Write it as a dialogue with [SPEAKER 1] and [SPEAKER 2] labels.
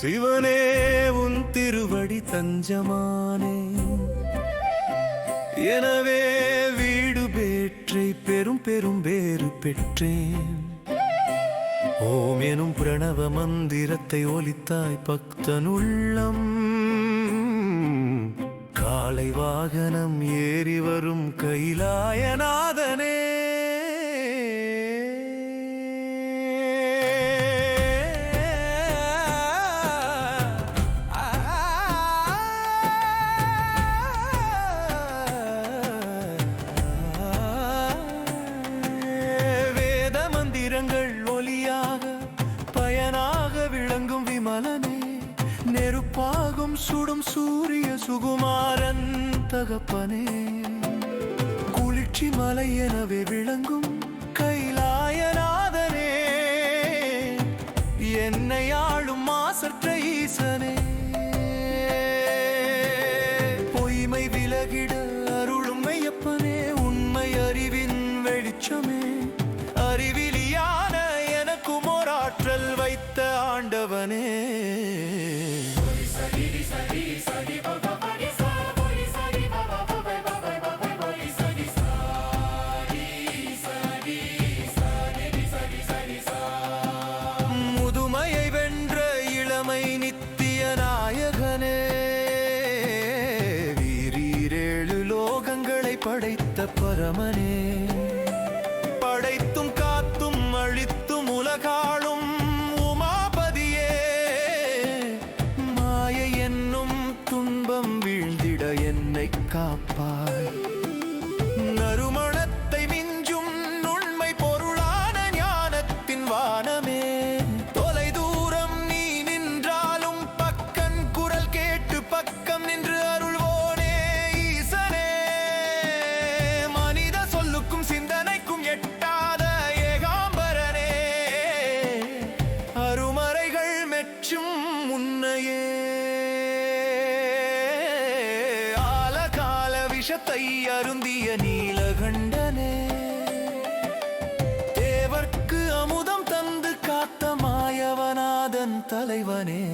[SPEAKER 1] சிவனே உன் திருவடி தஞ்சமானே. எனவே பேற்றை பெரும் பெரும் பேறு பெற்றேன். ஓம் எனும் பிரணவ மந்திரத்தை ஒலித்தாய் பக்தனுள்ளம் காலை வாகனம் ஏறி வரும் கைலாயநாத விளங்கும் நெருப்பாகும் சுடும் சூரிய சுகுமாரன் தகப்பனே. குளிர்ச்சி மலை எனவே விளங்கும் கைலாயநாதனே. என்னை ஆளும் மாசற்ற ஈசனே. பொய்மை விலகிட படைத்த பரமனே. படைத்தும் காத்தும் அழித்தும் உலகாளும் உமாபதியே. மாய என்னும் துன்பம் வீழ்ந்திட என்னை காப்பாய். விஷத்தை அருந்திய நீலகண்டனே. தேவர்க்கு அமுதம் தந்து காத்த மாயவனாதன் தலைவனே.